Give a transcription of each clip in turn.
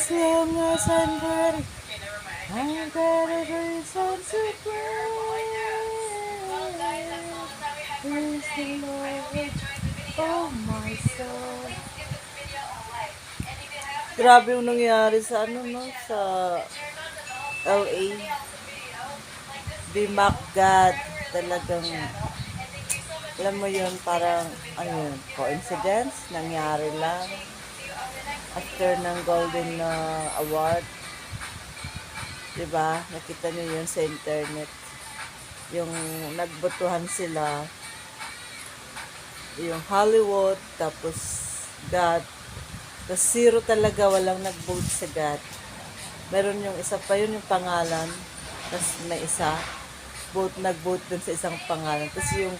As long as I'm I've got a reason to pray. Praise the Lord, oh my soul. Grabe yung nangyari sa ano no, sa LA. Di Mac God, talagang, alam mo yun, parang, ano yun, coincidence, nangyari lang. After ng Golden uh, Award, di ba, nakita niyo yun sa internet. Yung nagbotohan sila, yung Hollywood, tapos God, tapos zero talaga, walang nag-vote sa God. Meron yung isa pa yun, yung pangalan, tapos may isa, vote, nag-vote dun sa isang pangalan. Tapos yung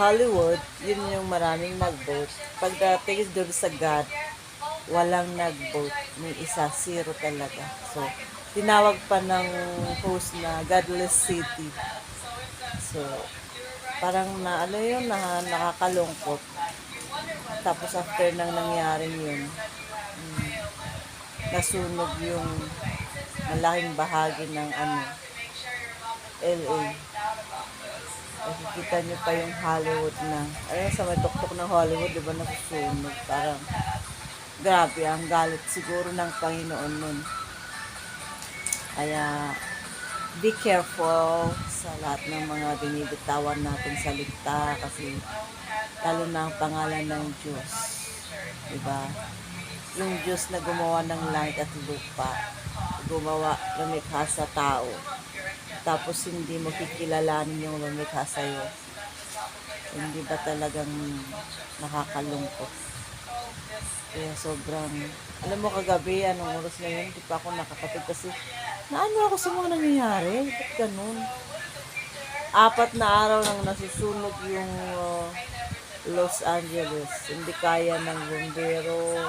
Hollywood, yun yung maraming nag-vote. Pagdating dun sa God, walang nag-vote. May isa, zero talaga. So, tinawag pa ng host na Godless City. So, parang na, ano yun, na, nakakalungkot. Tapos after nang nangyari yun, mm, nasunog yung malaking bahagi ng ano, LA. Nakikita niyo pa yung Hollywood na, ayun sa may tuktok ng Hollywood, di ba nasusunog? Parang, grabe, ang galit siguro ng Panginoon nun. Kaya, be careful sa lahat ng mga binibitawan natin sa ligta kasi lalo na ang pangalan ng Diyos. Diba? Yung Diyos na gumawa ng langit at lupa, gumawa, lumikha sa tao. Tapos hindi mo kikilalanin yung lumikha sa'yo. Hindi ba talagang nakakalungkot? Kaya sobrang, alam mo kagabi, anong oras na yun, di pa ako nakakatid kasi naano ako sa mga nangyayari. Ba't ganun? Apat na araw nang nasusunog yung uh, Los Angeles. Hindi kaya ng bumbero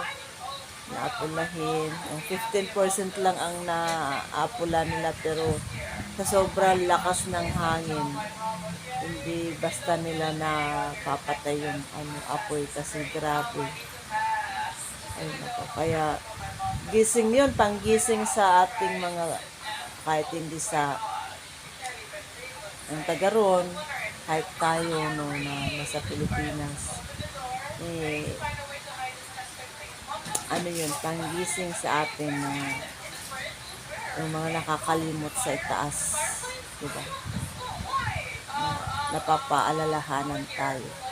na apulahin. Yung 15% lang ang naapula nila pero sa sobrang lakas ng hangin hindi basta nila na papatay yung ano, apoy kasi grabe. Ay nako, kaya gising yun, panggising sa ating mga kahit hindi sa ang taga ron, kahit tayo no, na nasa Pilipinas. Eh, ano yun, panggising sa atin na yung mga nakakalimot sa itaas. Diba? Na, napapaalalahanan tayo.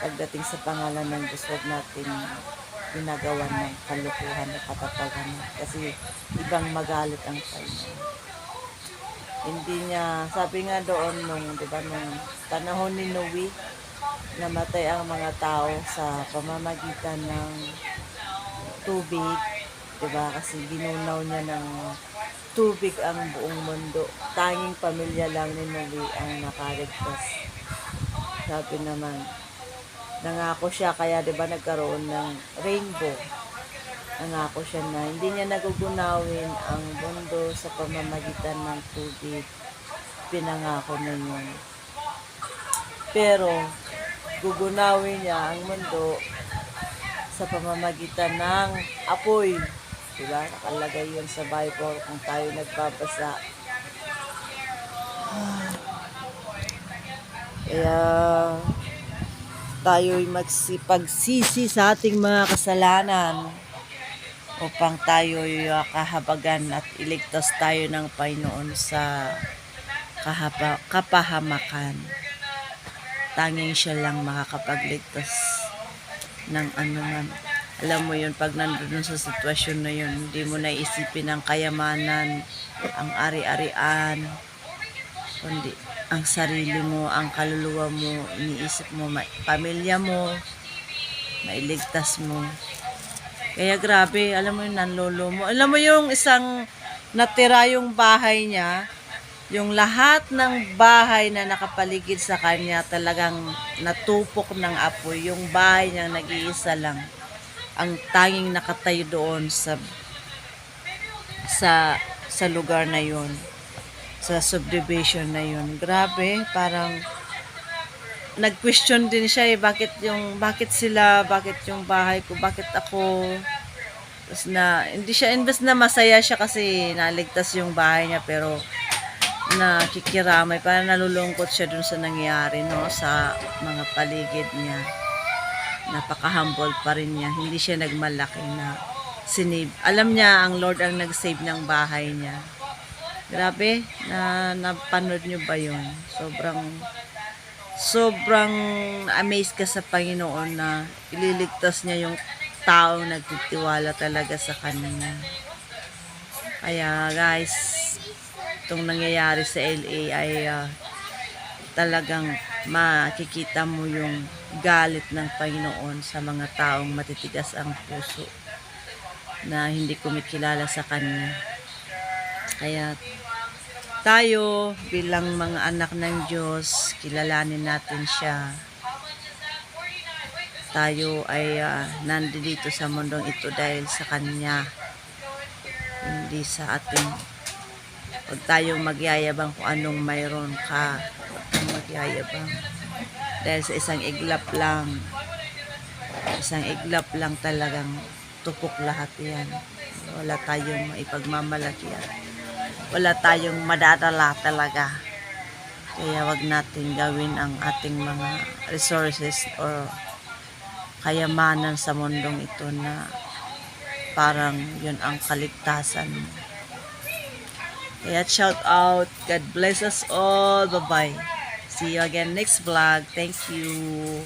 Pagdating sa pangalan ng Diyos, natin ginagawa ng kalukuhan na katatagan. Kasi ibang magalit ang Panginoon. Hindi niya, sabi nga doon nung, di ba, nung panahon ni Noe, namatay ang mga tao sa pamamagitan ng tubig, di ba? Kasi ginunaw niya ng tubig ang buong mundo. Tanging pamilya lang ni Noe ang nakaligtas. Sabi naman, nangako siya kaya 'di ba nagkaroon ng rainbow. Nangako siya na hindi niya nagugunawin ang mundo sa pamamagitan ng tubig. Pinangako na yun. Pero gugunawin niya ang mundo sa pamamagitan ng apoy. Diba? Nakalagay yun sa Bible kung tayo nagbabasa. Kaya tayo'y magsipagsisi sa ating mga kasalanan upang tayo'y uh, kahabagan at iligtas tayo ng Panginoon sa kahaba, kapahamakan. Tanging siya lang makakapagligtas ng ano man. Alam mo yun, pag nandun sa sitwasyon na yun, hindi mo naisipin ang kayamanan, ang ari-arian, kundi ang sarili mo, ang kaluluwa mo, iniisip mo, pamilya mo, mailigtas mo. Kaya grabe, alam mo yung nanlolo mo. Alam mo yung isang natira yung bahay niya, yung lahat ng bahay na nakapaligid sa kanya talagang natupok ng apoy. Yung bahay niya nag-iisa lang. Ang tanging nakatayo doon sa sa sa lugar na yun sa subdivision na yun. Grabe, parang nag-question din siya eh, bakit yung, bakit sila, bakit yung bahay ko, bakit ako, Tapos na, hindi siya, imbes na masaya siya kasi naligtas yung bahay niya, pero nakikiramay, parang nalulungkot siya dun sa nangyari, no, sa mga paligid niya. Napaka-humble pa rin niya. Hindi siya nagmalaki na sinave. Alam niya, ang Lord ang nag-save ng bahay niya. Grabe, na napanood niyo ba yun? Sobrang sobrang amazed ka sa Panginoon na ililigtas niya yung taong nagtitiwala talaga sa Kanya. Kaya guys, itong nangyayari sa LA ay ah, talagang makikita mo yung galit ng Panginoon sa mga taong matitigas ang puso na hindi kumikilala sa Kanya. Kaya tayo bilang mga anak ng Diyos, kilalanin natin siya. Tayo ay uh, nandito sa mundong ito dahil sa Kanya. Hindi sa ating Huwag tayong magyayabang kung anong mayroon ka. Huwag magyayabang. Dahil sa isang iglap lang, isang iglap lang talagang tupok lahat yan. Wala tayong maipagmamalaki yan wala tayong madadala talaga. Kaya wag natin gawin ang ating mga resources or kayamanan sa mundong ito na parang yun ang kaligtasan mo. Kaya shout out. God bless us all. Bye-bye. See you again next vlog. Thank you.